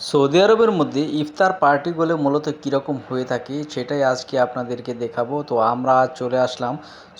Saudi আরবের মধ্যে ইফতার পার্টিগুলো মূলত কীরকম হয়ে থাকে সেটাই আজকে আপনাদেরকে দেখাবো। তো আমরা আজ চলে আসলাম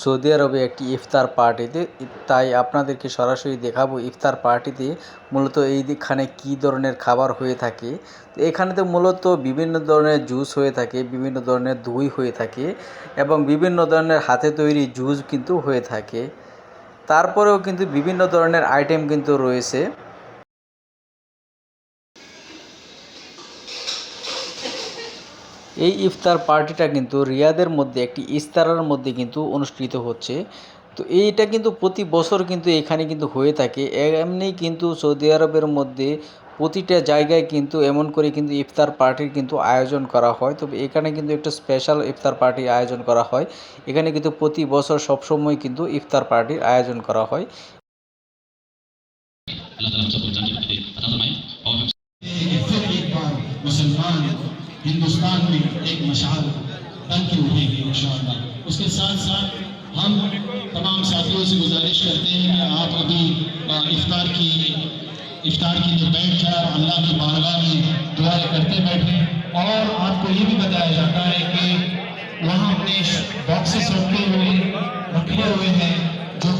সৌদি আরবে একটি ইফতার পার্টিতে। তাই আপনাদেরকে সরাসরি দেখাবো ইফতার পার্টিতে মূলত এইখানে কী ধরনের খাবার হয়ে থাকে। তো এখানেতে মূলত বিভিন্ন ধরনের জুস হয়ে থাকে, বিভিন্ন ধরনের দই হয়ে থাকে এবং বিভিন্ন ধরনের হাতে তৈরি জুস কিন্তু হয়ে থাকে। তারপরেও কিন্তু বিভিন্ন ধরনের আইটেম কিন্তু রয়েছে। এই ইফতার পার্টিটা কিন্তু রিয়াদের মধ্যে একটি ইস্তারার মধ্যে কিন্তু অনুষ্ঠিত হচ্ছে। তো এইটা কিন্তু প্রতি বছর কিন্তু এখানে কিন্তু হয়ে থাকে। এমনি কিন্তু সৌদি আরবের মধ্যে প্রতিটা জায়গায় কিন্তু এমন করে কিন্তু ইফতার পার্টির কিন্তু আয়োজন করা হয়। তবে এখানে কিন্তু একটা স্পেশাল ইফতার পার্টির আয়োজন করা হয়। এখানে কিন্তু প্রতি বছর সবসময় কিন্তু ইফতার পার্টির আয়োজন করা হয়। ہندوستان میں ایک مشعل بن کے اٹھے گی اللہ اس کے ساتھ ساتھ ہم تمام ساتھیوں سے گزارش کرتے ہیں کہ آپ ابھی افطار کی افطار کی جو بیٹھ ہے اللہ کی بارگاہ میں دعائیں کرتے بیٹھیں۔ اور آپ کو یہ بھی بتایا جاتا ہے کہ وہاں اپنے باکسز رکھے ہوئے رکھے ہوئے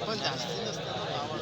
पण जास्ती नसतं ना गावात